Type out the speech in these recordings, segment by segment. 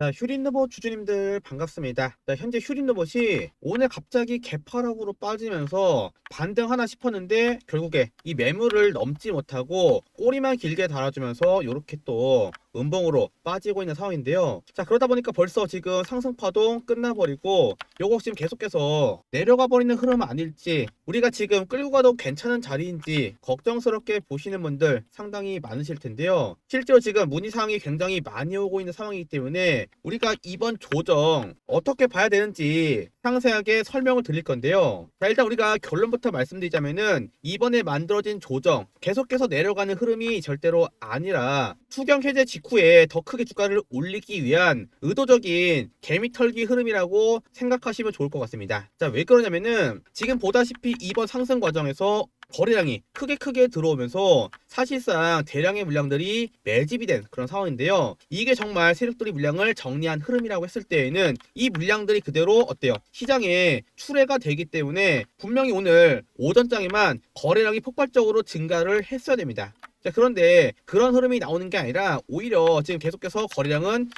자, 휴린로봇 주주님들 반갑습니다. 자, 현재 휴린로봇이 오늘 갑자기 개파락으로 빠지면서 반등 하나 싶었는데 결국에 이 매물을 넘지 못하고 꼬리만 길게 달아주면서 이렇게 또 음봉으로 빠지고 있는 상황인데요. 자, 그러다 보니까 벌써 지금 상승파동 끝나버리고 요거 지금 계속해서 내려가 버리는 흐름 아닐지 우리가 지금 끌고 가도 괜찮은 자리인지 걱정스럽게 보시는 분들 상당히 많으실 텐데요. 실제로 지금 문의 사항이 굉장히 많이 오고 있는 상황이기 때문에 우리가 이번 조정 어떻게 봐야 되는지 상세하게 설명을 드릴 건데요. 자, 일단 우리가 결론부터 말씀드리자면은 이번에 만들어진 조정 계속해서 내려가는 흐름이 절대로 아니라 투경 해제 직 후에 더 크게 주가를 올리기 위한 의도적인 개미 털기 흐름이라고 생각하시면 좋을 것 같습니다. 자, 왜 그러냐면은 지금 보다시피 이번 상승 과정에서 거래량이 크게 크게 들어오면서 사실상 대량의 물량들이 매집이 된 그런 상황인데요. 이게 정말 세력들이 물량을 정리한 흐름이라고 했을 때에는 이 물량들이 그대로 어때요? 시장에 출회가 되기 때문에 분명히 오늘 오전장에만 거래량이 폭발적으로 증가를 했어야 됩니다. 자, 그런데 그런 흐름이 나오는 게 아니라 오히려 지금 계속해서 거래량은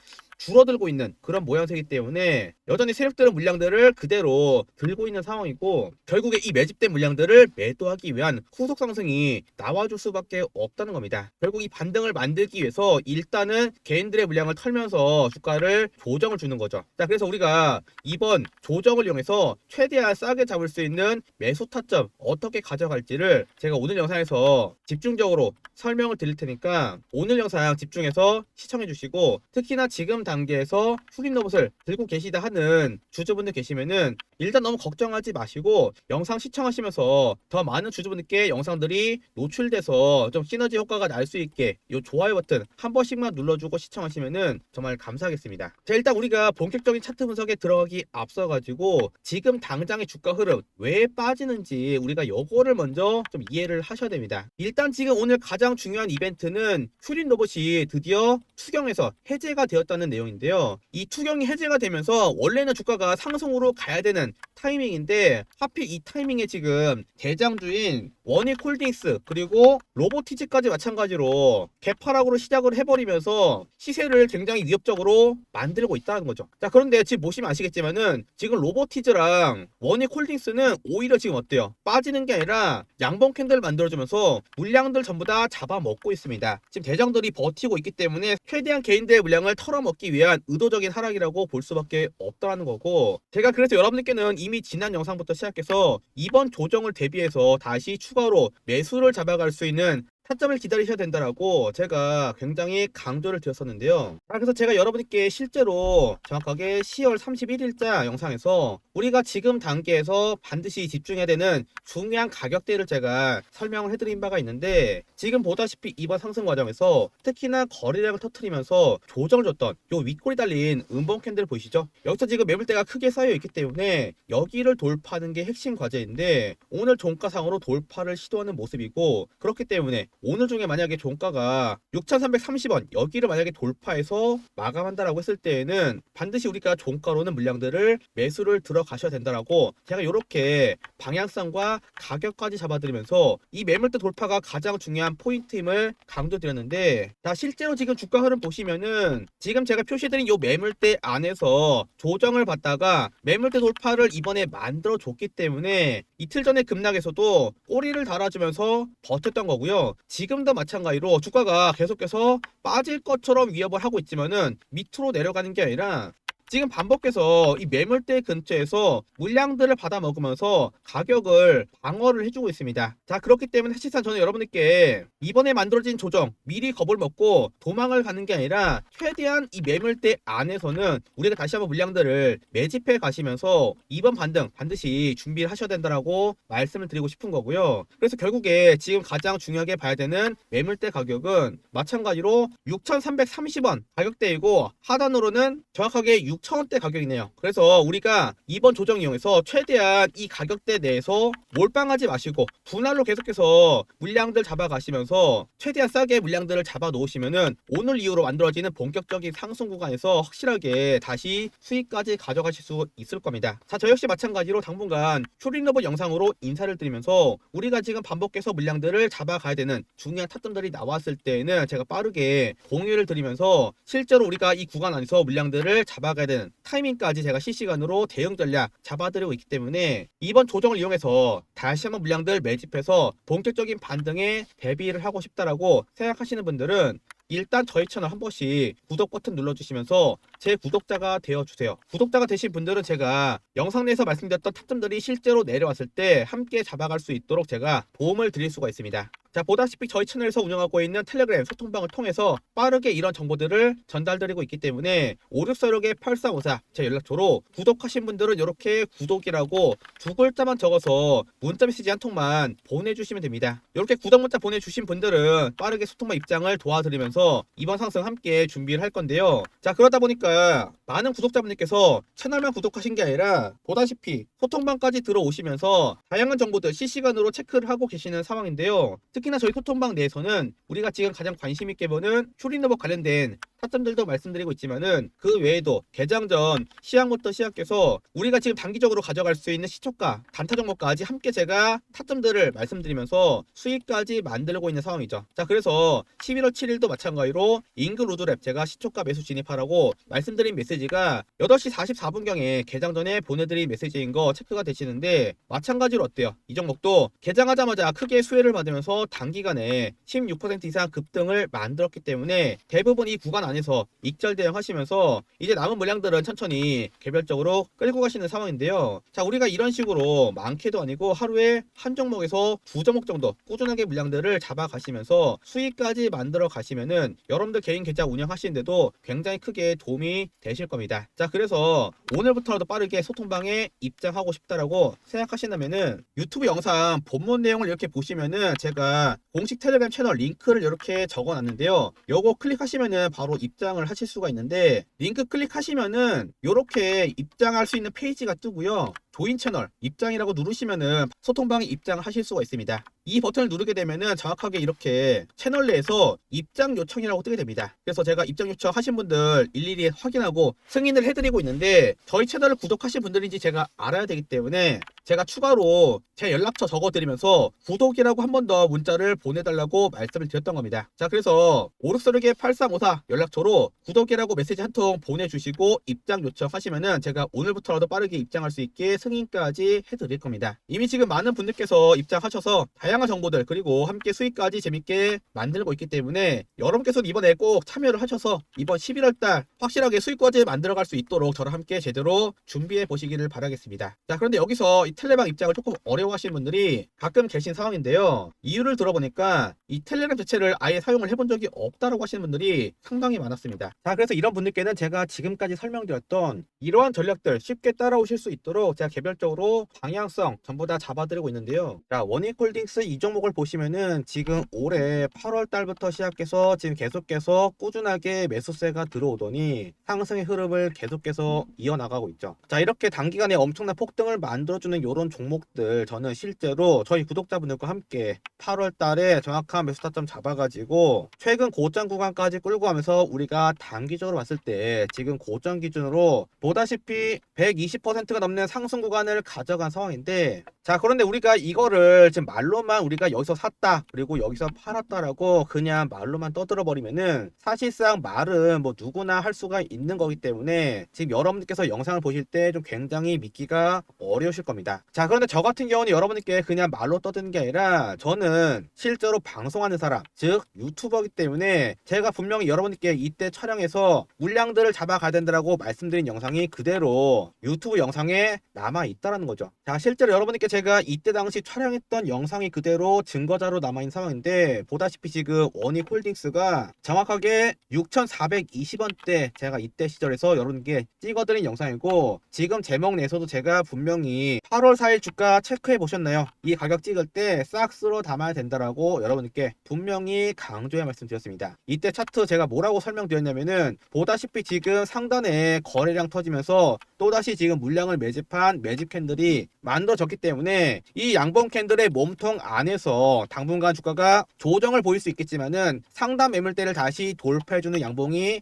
줄어들고 있는 그런 모양새이기 때문에 여전히 세력들은 물량들을 그대로 들고 있는 상황이고 결국에 이 매집된 물량들을 매도하기 위한 후속 상승이 나와줄 수밖에 없다는 겁니다. 결국 이 반등을 만들기 위해서 일단은 개인들의 물량을 털면서 주가를 조정을 주는 거죠. 자, 그래서 우리가 이번 조정을 이용해서 최대한 싸게 잡을 수 있는 매수 타점 어떻게 가져갈지를 제가 오늘 영상에서 집중적으로 설명을 드릴 테니까 오늘 영상 집중해서 시청해 주시고 특히나 지금 단계에서 휴린 로봇을 들고 계시다 하는 주주분들 계시면은 일단 너무 걱정하지 마시고 영상 시청하시면서 더 많은 주주분들께 영상들이 노출돼서 좀 시너지 효과가 날 수 있게 이 좋아요 버튼 한 번씩만 눌러주고 시청하시면은 정말 감사하겠습니다. 자 일단 우리가 본격적인 차트 분석에 들어가기 앞서 가지고 지금 당장의 주가 흐름 왜 빠지는지 우리가 요거를 먼저 좀 이해를 하셔야 됩니다. 일단 지금 오늘 가장 중요한 이벤트는 휴린 로봇이 드디어 투경에서 해제가 되었다는 내용인데요. 이 투경이 해제가 되면서 원래는 주가가 상승으로 가야 되는 타이밍인데 하필 이 타이밍에 지금 대장주인 원익 홀딩스 그리고 로보티즈까지 마찬가지로 개파락으로 시작을 해버리면서 시세를 굉장히 위협적으로 만들고 있다는 거죠. 자 그런데 지금 보시면 아시겠지만은 지금 로보티즈랑 원익 홀딩스는 오히려 지금 어때요? 빠지는 게 아니라 양봉 캔들을 만들어주면서 물량들 전부 다 잡아먹고 있습니다. 지금 대장들이 버티고 있기 때문에 최대한 개인들의 물량을 털어먹기 위한 의도적인 하락이라고 볼 수밖에 없다는 거고 제가 그래서 여러분들께는 이미 지난 영상부터 시작해서 이번 조정을 대비해서 다시 추 가로 매수를 잡아갈 수 있는 타점을 기다리셔야 된다라고 제가 굉장히 강조를 드렸었는데요. 아, 그래서 제가 여러분께 실제로 정확하게 10월 31일자 영상에서 우리가 지금 단계에서 반드시 집중해야 되는 중요한 가격대를 제가 설명을 해드린 바가 있는데 지금 보다시피 이번 상승 과정에서 특히나 거래량을 터트리면서 조정을 줬던 요 윗골이 달린 음봉 캔들 보이시죠? 여기서 지금 매물대가 크게 쌓여 있기 때문에 여기를 돌파하는 게 핵심 과제인데 오늘 종가상으로 돌파를 시도하는 모습이고 그렇기 때문에 오늘 중에 만약에 종가가 6,330원 여기를 만약에 돌파해서 마감한다라고 했을 때에는 반드시 우리가 종가로는 물량들을 매수를 들어가셔야 된다라고 제가 이렇게 방향성과 가격까지 잡아드리면서 이 매물대 돌파가 가장 중요한 포인트임을 강조드렸는데 자 실제로 지금 주가 흐름 보시면은 지금 제가 표시드린 이 매물대 안에서 조정을 받다가 매물대 돌파를 이번에 만들어 줬기 때문에 이틀 전에 급락에서도 꼬리를 달아주면서 버텼던 거고요. 지금도 마찬가지로 주가가 계속해서 빠질 것처럼 위협을 하고 있지만은 밑으로 내려가는 게 아니라 지금 반복해서 이 매물대 근처에서 물량들을 받아 먹으면서 가격을 방어를 해주고 있습니다. 자 그렇기 때문에 사실상 저는 여러분들께 이번에 만들어진 조정 미리 겁을 먹고 도망을 가는 게 아니라 최대한 이 매물대 안에서는 우리가 다시 한번 물량들을 매집해 가시면서 이번 반등 반드시 준비를 하셔야 된다라고 말씀을 드리고 싶은 거고요. 그래서 결국에 지금 가장 중요하게 봐야 되는 매물대 가격은 마찬가지로 6,330원 가격대이고 하단으로는 정확하게 6 천원대 가격이네요. 그래서 우리가 이번 조정 이용해서 최대한 이 가격대 내에서 몰빵하지 마시고 분할로 계속해서 물량들 잡아가시면서 최대한 싸게 물량들을 잡아 놓으시면은 오늘 이후로 만들어지는 본격적인 상승 구간에서 확실하게 다시 수익까지 가져가실 수 있을 겁니다. 자, 저 역시 마찬가지로 당분간 슈링러브 영상으로 인사를 드리면서 우리가 지금 반복해서 물량들을 잡아가야 되는 중요한 타점들이 나왔을 때에는 제가 빠르게 공유를 드리면서 실제로 우리가 이 구간 안에서 물량들을 잡아가야 되는 타이밍까지 제가 실시간으로 대응 전략 잡아드리고 있기 때문에 이번 조정을 이용해서 다시 한번 물량들 매집해서 본격적인 반등에 대비를 하고 싶다라고 생각하시는 분들은 일단 저희 채널 한 번씩 구독 버튼 눌러주시면서 제 구독자가 되어주세요. 구독자가 되신 분들은 제가 영상 내에서 말씀드렸던 타점들이 실제로 내려왔을 때 함께 잡아갈 수 있도록 제가 도움을 드릴 수가 있습니다. 자, 보다시피 저희 채널에서 운영하고 있는 텔레그램 소통방을 통해서 빠르게 이런 정보들을 전달드리고 있기 때문에 5646의 8354 제 연락처로 구독하신 분들은 이렇게 구독이라고 두 글자만 적어서 문자 메시지 한 통만 보내주시면 됩니다. 이렇게 구독 문자 보내주신 분들은 빠르게 소통방 입장을 도와드리면서 이번 상승 함께 준비를 할 건데요. 자, 그러다 보니까 많은 구독자분들께서 채널만 구독하신 게 아니라 보다시피 소통방까지 들어오시면서 다양한 정보들 실시간으로 체크를 하고 계시는 상황인데요. 특히나 저희 소통방 내에서는 우리가 지금 가장 관심 있게 보는 슈링너버 관련된 타점들도 말씀드리고 있지만은 그 외에도 개장 전 시향부터 시작해서 우리가 지금 단기적으로 가져갈 수 있는 시초가 단타 종목까지 함께 제가 타점들을 말씀드리면서 수익까지 만들고 있는 상황이죠. 자 그래서 11월 7일도 마찬가지로 잉글 로드랩 제가 시초가 매수 진입하라고 말씀드린 메시지가 8시 44분경에 개장 전에 보내드린 메시지인 거 체크가 되시는데 마찬가지로 어때요? 이 종목도 개장하자마자 크게 수혜를 받으면서 단기간에 16% 이상 급등을 만들었기 때문에 대부분 이 구간 안 에서 익절 대응하시면서 이제 남은 물량들은 천천히 개별적으로 끌고 가시는 상황인데요. 자, 우리가 이런 식으로 많게도 아니고 하루에 한 종목에서 두 종목 정도 꾸준하게 물량들을 잡아 가시면서 수익까지 만들어 가시면은 여러분들 개인 계좌 운영하시는데도 굉장히 크게 도움이 되실 겁니다. 자, 그래서 오늘부터라도 빠르게 소통방에 입장하고 싶다라고 생각하신다면은 유튜브 영상 본문 내용을 이렇게 보시면은 제가 공식 텔레그램 채널 링크를 이렇게 적어 놨는데요. 요거 클릭하시면은 바로 입장을 하실 수가 있는데 링크 클릭하시면은 요렇게 입장할 수 있는 페이지가 뜨고요. 조인 채널 입장이라고 누르시면은 소통방에 입장을 하실 수가 있습니다. 이 버튼을 누르게 되면은 정확하게 이렇게 채널 내에서 입장 요청이라고 뜨게 됩니다. 그래서 제가 입장 요청 하신 분들 일일이 확인하고 승인을 해드리고 있는데 저희 채널을 구독하신 분들인지 제가 알아야 되기 때문에 제가 추가로 제 연락처 적어드리면서 구독이라고 한 번 더 문자를 보내달라고 말씀을 드렸던 겁니다. 자 그래서 오르스르게 8354 연락처로 구독이라고 메시지 한 통 보내주시고 입장 요청하시면은 제가 오늘부터라도 빠르게 입장할 수 있게 승인까지 해드릴 겁니다. 이미 지금 많은 분들께서 입장하셔서 다양 한 정보들 그리고 함께 수익까지 재밌게 만들고 있기 때문에 여러분께서도 이번에 꼭 참여를 하셔서 이번 11월달 확실하게 수익까지 만들어갈 수 있도록 저랑 함께 제대로 준비해 보시기를 바라겠습니다. 자 그런데 여기서 이 텔레방 입장을 조금 어려워하시는 분들이 가끔 계신 상황인데요. 이유를 들어보니까 이 텔레gram 자체를 아예 사용을 해본 적이 없다라고 하시는 분들이 상당히 많았습니다. 자 그래서 이런 분들께는 제가 지금까지 설명드렸던 이러한 전략들 쉽게 따라오실 수 있도록 제가 개별적으로 방향성 전부 다 잡아드리고 있는데요. 자 원익홀딩스 이 종목을 보시면은 지금 올해 8월 달부터 시작해서 지금 계속해서 꾸준하게 매수세가 들어오더니 상승의 흐름을 계속해서 이어나가고 있죠. 자 이렇게 단기간에 엄청난 폭등을 만들어주는 이런 종목들 저는 실제로 저희 구독자분들과 함께 8월 달에 정확한 매수 타점 잡아가지고 최근 고점 구간까지 끌고 가면서 우리가 단기적으로 봤을 때 지금 고점 기준으로 보다시피 120%가 넘는 상승 구간을 가져간 상황인데 자 그런데 우리가 이거를 지금 말로만 우리가 여기서 샀다 그리고 여기서 팔았다라고 그냥 말로만 떠들어 버리면은 사실상 말은 뭐 누구나 할 수가 있는 거기 때문에 지금 여러분들께서 영상을 보실 때 좀 굉장히 믿기가 어려우실 겁니다. 자 그런데 저 같은 경우는 여러분들께 그냥 말로 떠드는 게 아니라 저는 실제로 방송하는 사람 즉 유튜버이기 때문에 제가 분명히 여러분들께 이때 촬영해서 물량들을 잡아가야 된다라고 말씀드린 영상이 그대로 유튜브 영상에 남아 있다라는 거죠. 자 실제로 여러분들께 제가 이때 당시 촬영했던 영상이 그대로 증거자로 남아있는 상황인데 보다시피 지금 원익 홀딩스가 정확하게 6,420원대 제가 이때 시절에서 여러분께 찍어드린 영상이고 지금 제목 내에서도 제가 분명히 8월 4일 주가 체크해 보셨나요? 이 가격 찍을 때싹 쓸어 담아야 된다라고 여러분께 분명히 강조해 말씀드렸습니다. 이때 차트 제가 뭐라고 설명드렸냐면은 보다시피 지금 상단에 거래량 터지면서 또다시 지금 물량을 매집한 매집 캔들이 만들어졌기 때문에 이 양봉 캔들의 몸통 안에서 당분간 주가가 조정을 보일 수 있겠지만은 상단 매물대를 다시 돌파해주는 양봉이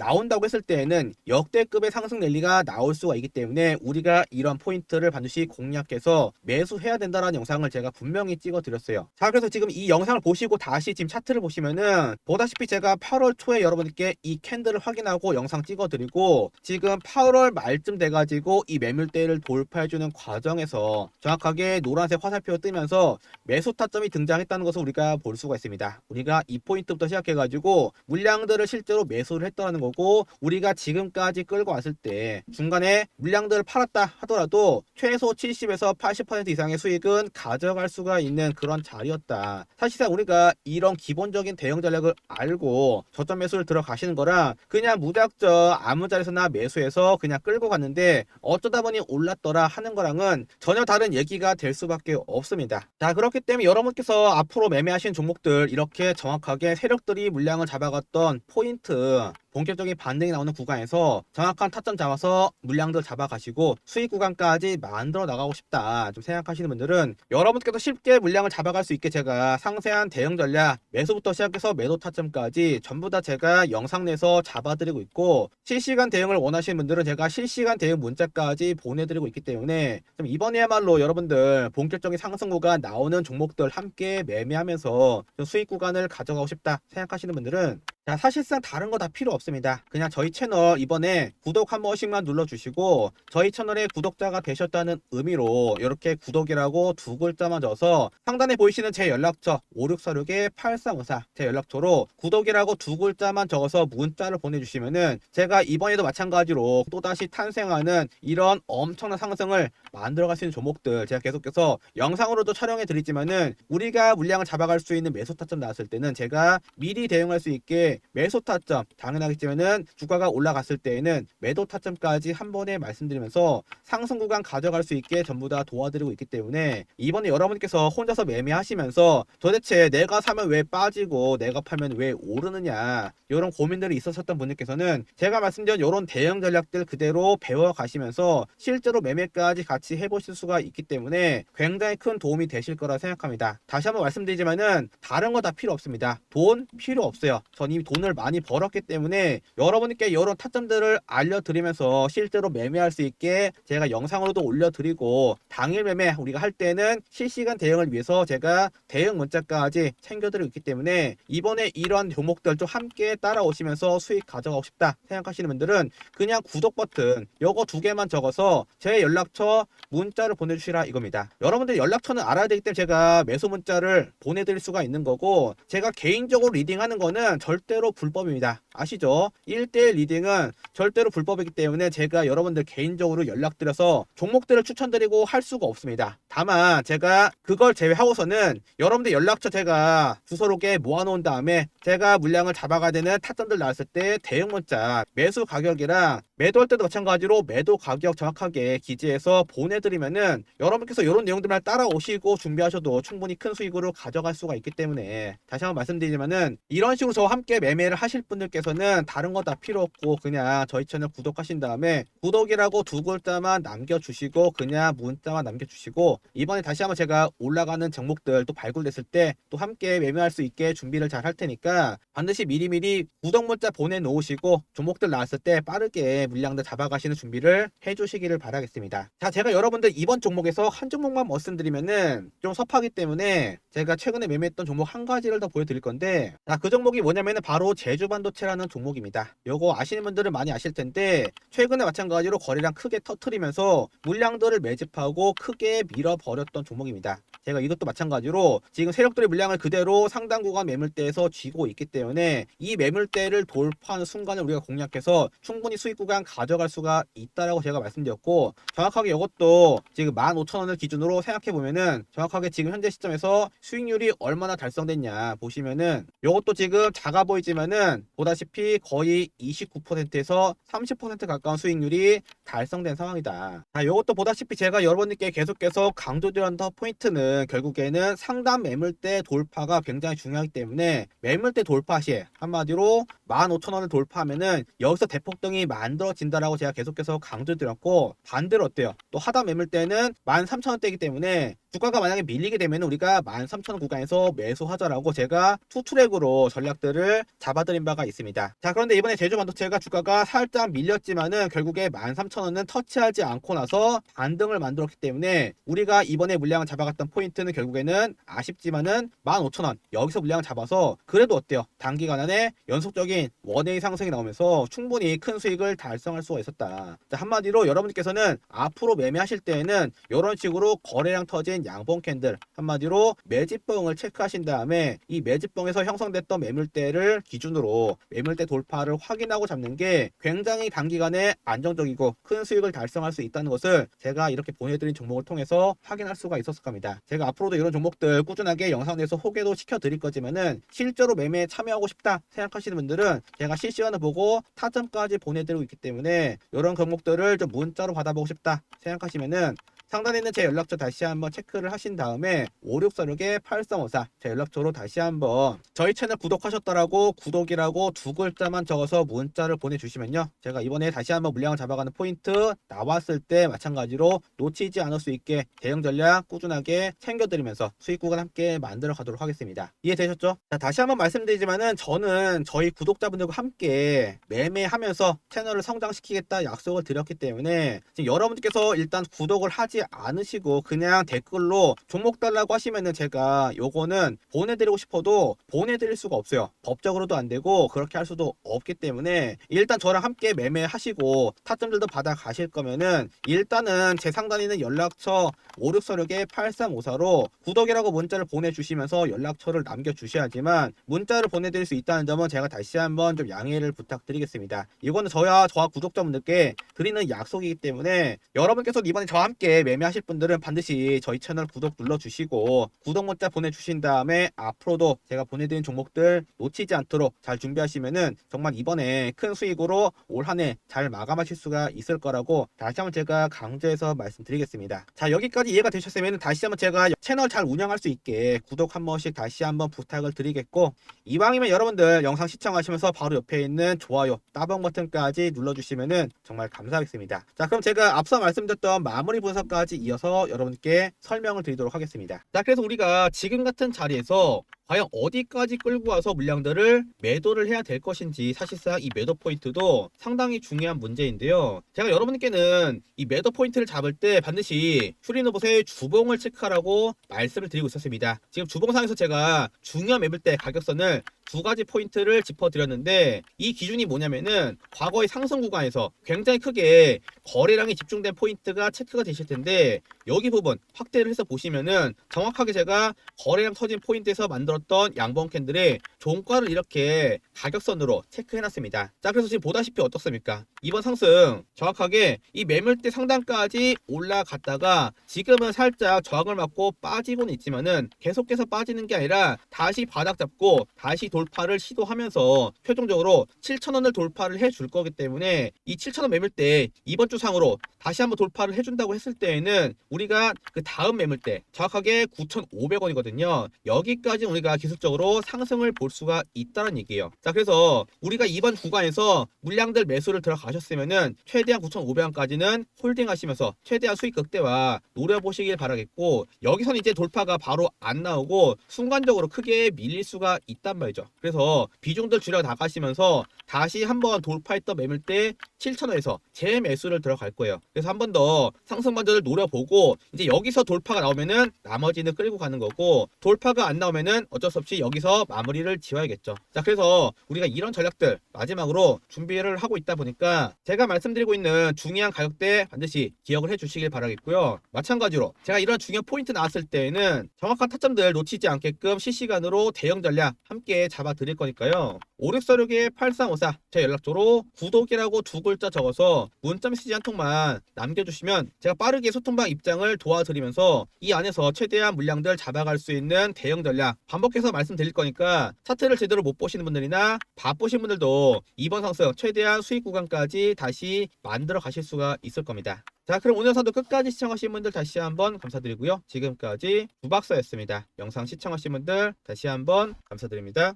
나온다고 했을 때에는 역대급의 상승 랠리가 나올 수가 있기 때문에 우리가 이런 포인트를 반드시 공략해서 매수해야 된다라는 영상을 제가 분명히 찍어 드렸어요. 자, 그래서 지금 이 영상을 보시고 다시 지금 차트를 보시면은 보다시피 제가 8월 초에 여러분께 이 캔들을 확인하고 영상 찍어 드리고 지금 8월 말쯤 돼 가지고 이 매물대를 돌파해 주는 과정에서 정확하게 노란색 화살표가 뜨면서 매수 타점이 등장했다는 것을 우리가 볼 수가 있습니다. 우리가 이 포인트부터 시작해 가지고 물량들을 실제로 매수를 했다는 거고 우리가 지금까지 끌고 왔을 때 중간에 물량들을 팔았다 하더라도 최소 70에서 80% 이상의 수익은 가져갈 수가 있는 그런 자리였다. 사실상 우리가 이런 기본적인 대응 전략을 알고 저점 매수를 들어가시는 거라 그냥 무작정 아무 자리에서나 매수해서 그냥 끌고 갔는데 어쩌다 보니 올랐더라 하는 거랑은 전혀 다른 얘기가 될 수밖에 없습니다. 자 그렇기 때문에 여러분께서 앞으로 매매하신 종목들 이렇게 정확하게 세력들이 물량을 잡아갔던 포인트 본격적인 반등이 나오는 구간에서 정확한 타점 잡아서 물량들 잡아가시고 수익 구간까지 만들어 나가고 싶다 좀 생각하시는 분들은 여러분께서 쉽게 물량을 잡아갈 수 있게 제가 상세한 대응 전략 매수부터 시작해서 매도 타점까지 전부 다 제가 영상 내서 잡아드리고 있고 실시간 대응을 원하시는 분들은 제가 실시간 대응 문자까지 보내드리고 있기 때문에 좀 이번에야말로 여러분들 본격적인 상승 구간 나오는 종목들 함께 매매하면서 좀 수익 구간을 가져가고 싶다 생각하시는 분들은 자, 사실상 다른 거 다 필요 없습니다. 그냥 저희 채널 이번에 구독 한 번씩만 눌러주시고 저희 채널에 구독자가 되셨다는 의미로 이렇게 구독이라고 두 글자만 적어서 상단에 보이시는 제 연락처 5646-8354 제 연락처로 구독이라고 두 글자만 적어서 문자를 보내주시면은 제가 이번에도 마찬가지로 또다시 탄생하는 이런 엄청난 상승을 만들어갈 수 있는 종목들 제가 계속해서 영상으로도 촬영해 드리지만은 우리가 물량을 잡아갈 수 있는 매수 타점 나왔을 때는 제가 미리 대응할 수 있게 매수 타점 당연하겠지만은 주가가 올라갔을 때에는 매도 타점까지 한 번에 말씀드리면서 상승 구간 가져갈 수 있게 전부 다 도와드리고 있기 때문에 이번에 여러분께서 혼자서 매매하시면서 도대체 내가 사면 왜 빠지고 내가 팔면 왜 오르느냐 이런 고민들이 있었었던 분들께서는 제가 말씀드린 이런 대응 전략들 그대로 배워 가시면서 실제로 매매까지 같이 해보실 수가 있기 때문에 굉장히 큰 도움이 되실 거라 생각합니다. 다시 한번 말씀드리지만은 다른 거 다 필요 없습니다. 돈 필요 없어요. 전 이미 돈을 많이 벌었기 때문에 여러분께 이런 타점들을 알려드리면서 실제로 매매할 수 있게 제가 영상으로도 올려드리고 당일 매매 우리가 할 때는 실시간 대응을 위해서 제가 대응 문자까지 챙겨드리고 있기 때문에 이번에 이런 종목들 좀 함께 따라오시면서 수익 가져가고 싶다 생각하시는 분들은 그냥 구독 버튼 요거 두 개만 적어서 제 연락처 문자를 보내주시라 이겁니다. 여러분들 연락처는 알아야 되기 때문에 제가 매수 문자를 보내드릴 수가 있는 거고 제가 개인적으로 리딩하는 거는 절대 로 불법입니다. 아시죠? 1대1 리딩은 절대로 불법이기 때문에 제가 여러분들 개인적으로 연락드려서 종목들을 추천드리고 할 수가 없습니다. 다만 제가 그걸 제외하고서는 여러분들 연락처 제가 주소록에 모아놓은 다음에 제가 물량을 잡아가야 되는 타점들 나왔을 때 대응 문자 매수 가격이랑 매도할 때도 마찬가지로 매도 가격 정확하게 기재해서 보내드리면은 여러분께서 이런 내용들만 따라오시고 준비하셔도 충분히 큰 수익으로 가져갈 수가 있기 때문에 다시 한번 말씀드리지만은 이런 식으로 저와 함께 매매를 하실 분들께서는 다른 거 다 필요 없고 그냥 저희 채널 구독하신 다음에 구독이라고 두 글자만 남겨주시고 그냥 문자만 남겨주시고 이번에 다시 한번 제가 올라가는 종목들 또 발굴됐을 때 또 함께 매매할 수 있게 준비를 잘 할 테니까 반드시 미리미리 구독 문자 보내놓으시고 종목들 나왔을 때 빠르게 물량들 잡아가시는 준비를 해주시기를 바라겠습니다. 자, 제가 여러분들 이번 종목에서 한 종목만 말씀드리면은 좀 섭하기 때문에 제가 최근에 매매했던 종목 한 가지를 더 보여드릴 건데 자, 그 종목이 뭐냐면은 바로 제주 반도체라는 종목입니다. 요거 아시는 분들은 많이 아실 텐데 최근에 마찬가지로 거래량 크게 터트리면서 물량들을 매집하고 크게 밀어버렸던 종목입니다. 제가 이것도 마찬가지로 지금 세력들의 물량을 그대로 상당 구간 매물대에서 쥐고 있기 때문에 이 매물대를 돌파하는 순간을 우리가 공략해서 충분히 수익 구간 가져갈 수가 있다라고 제가 말씀드렸고 정확하게 이것도 지금 15,000원을 기준으로 생각해 보면은 정확하게 지금 현재 시점에서 수익률이 얼마나 달성됐냐 보시면은 이것도 지금 작아 보이 지만은 보다시피 거의 29%에서 30% 가까운 수익률이 달성된 상황이다. 자, 이것도 보다시피 제가 여러분들께 계속해서 강조드렸던 포인트는 결국에는 상단 매물대 돌파가 굉장히 중요하기 때문에 매물대 돌파 시에 한마디로 15,000원을 돌파하면은 여기서 대폭등이 만들어진다라고 제가 계속해서 강조드렸고 반대로 어때요? 또 하단 매물대는 13,000원대이기 때문에 주가가 만약에 밀리게 되면 우리가 13,000원 구간에서 매수하자라고 제가 투트랙으로 전략들을 잡아드린 바가 있습니다. 자 그런데 이번에 제주 반도체가 주가가 살짝 밀렸지만은 결국에 13,000원은 터치하지 않고 나서 반등을 만들었기 때문에 우리가 이번에 물량을 잡아갔던 포인트는 결국에는 아쉽지만은 15,000원 여기서 물량을 잡아서 그래도 어때요? 단기간 안에 연속적인 원웨이 상승이 나오면서 충분히 큰 수익을 달성할 수가 있었다. 자, 한마디로 여러분께서는 앞으로 매매하실 때에는 이런 식으로 거래량 터진 양봉 캔들 한마디로 매집봉을 체크하신 다음에 이 매집봉에서 형성됐던 매물대를 기준으로 매물대 돌파를 확인하고 잡는 게 굉장히 단기간에 안정적이고 큰 수익을 달성할 수 있다는 것을 제가 이렇게 보내드린 종목을 통해서 확인할 수가 있었을 겁니다. 제가 앞으로도 이런 종목들 꾸준하게 영상 내서 소개도 시켜드릴 거지만은 실제로 매매에 참여하고 싶다 생각하시는 분들은 제가 실시간을 보고 타점까지 보내드리고 있기 때문에 이런 종목들을 좀 문자로 받아보고 싶다 생각하시면은 상단에 있는 제 연락처 다시 한번 체크를 하신 다음에 5646에 8354 제 연락처로 다시 한번 저희 채널 구독하셨더라고 구독이라고 두 글자만 적어서 문자를 보내주시면요 제가 이번에 다시 한번 물량을 잡아가는 포인트 나왔을 때 마찬가지로 놓치지 않을 수 있게 대응 전략 꾸준하게 챙겨드리면서 수익 구간 함께 만들어 가도록 하겠습니다 이해되셨죠? 자, 다시 한번 말씀드리지만은 저는 저희 구독자분들과 함께 매매하면서 채널을 성장시키겠다 약속을 드렸기 때문에 지금 여러분들께서 일단 구독을 하지 않으시고 그냥 댓글로 종목 달라고 하시면은 제가 요거는 보내드리고 싶어도 보내드릴 수가 없어요. 법적으로도 안 되고 그렇게 할 수도 없기 때문에 일단 저랑 함께 매매하시고 타점들도 받아 가실 거면은 일단은 제 상단에 있는 연락처 5646에 8354로 구독이라고 문자를 보내주시면서 연락처를 남겨주셔야지만 문자를 보내드릴 수 있다는 점은 제가 다시 한번 좀 양해를 부탁드리겠습니다. 이거는 저와 저와 구독자분들께 드리는 약속이기 때문에 여러분께서 이번에 저와 함께 매매하실 분들은 반드시 저희 채널 구독 눌러주시고 구독 문자 보내주신 다음에 앞으로도 제가 보내드린 종목들 놓치지 않도록 잘 준비하시면은 정말 이번에 큰 수익으로 올 한 해 잘 마감하실 수가 있을 거라고 다시 한번 제가 강조해서 말씀드리겠습니다. 자 여기까지 이해가 되셨으면 다시 한번 제가 채널 잘 운영할 수 있게 구독 한 번씩 다시 한번 부탁을 드리겠고 이왕이면 여러분들 영상 시청하시면서 바로 옆에 있는 좋아요 따봉 버튼까지 눌러주시면은 정말 감사하겠습니다. 자 그럼 제가 앞서 말씀드렸던 마무리 분석까지 이어서 여러분께 설명을 드리도록 하겠습니다. 자 그래서 우리가 지금 같은 자리에서 과연 어디까지 끌고 와서 물량들을 매도를 해야 될 것인지 사실상 이 매도 포인트도 상당히 중요한 문제인데요. 제가 여러분께는 이 매도 포인트를 잡을 때 반드시 슈리노봇의 주봉을 체크하라고 말씀을 드리고 있었습니다. 지금 주봉상에서 제가 중요한 매물대 가격선을 두 가지 포인트를 짚어드렸는데 이 기준이 뭐냐면은 과거의 상승 구간에서 굉장히 크게 거래량이 집중된 포인트가 체크가 되실 텐데 여기 부분 확대를 해서 보시면은 정확하게 제가 거래량 터진 포인트에서 만들었던 양봉 캔들의 종가를 이렇게 가격선으로 체크해놨습니다. 자 그래서 지금 보다시피 어떻습니까? 이번 상승 정확하게 이 매물대 상단까지 올라갔다가 지금은 살짝 저항을 맞고 빠지고는 있지만은 계속해서 빠지는 게 아니라 다시 바닥 잡고 다시 돌파를 시도하면서 최종적으로 7,000원을 돌파를 해줄 거기 때문에 이 7,000원 매물대 이번 주 상으로 다시 한번 돌파를 해준다고 했을 때에는 우리 가 그 다음 매물대 정확하게 9,500원이거든요. 여기까지 우리가 기술적으로 상승을 볼 수가 있다는 얘기예요. 자 그래서 우리가 이번 구간에서 물량들 매수를 들어가셨으면은 최대한 9,500원까지는 홀딩하시면서 최대한 수익 극대화 노려보시길 바라겠고 여기선 이제 돌파가 바로 안 나오고 순간적으로 크게 밀릴 수가 있단 말이죠. 그래서 비중들 줄여 나가시면서 다시 한번 돌파했던 매물대 7,000원에서 재매수를 들어갈 거예요. 그래서 한 번 더 상승 반전을 노려보고 이제 여기서 돌파가 나오면은 나머지는 끌고 가는 거고 돌파가 안 나오면은 어쩔 수 없이 여기서 마무리를 지어야겠죠. 자, 그래서 우리가 이런 전략들 마지막으로 준비를 하고 있다 보니까 제가 말씀드리고 있는 중요한 가격대 반드시 기억을 해 주시길 바라겠고요. 마찬가지로 제가 이런 중요한 포인트 나왔을 때에는 정확한 타점들 놓치지 않게끔 실시간으로 대형 전략 함께 잡아 드릴 거니까요. 5646에 8354 제 연락처로 구독이라고 두 글자 적어서 문자 메시지 한 통만 남겨주시면 제가 빠르게 소통방 입장 을 도와드리면서 이 안에서 최대한 물량들 잡아갈 수 있는 대형 전략 반복해서 말씀드릴 거니까 차트를 제대로 못 보시는 분들이나 바쁘신 분들도 이번 상승 최대한 수익 구간까지 다시 만들어 가실 수가 있을 겁니다. 자 그럼 오늘 영상도 끝까지 시청하신 분들 다시 한번 감사드리고요. 지금까지 부박사였습니다. 영상 시청하신 분들 다시 한번 감사드립니다.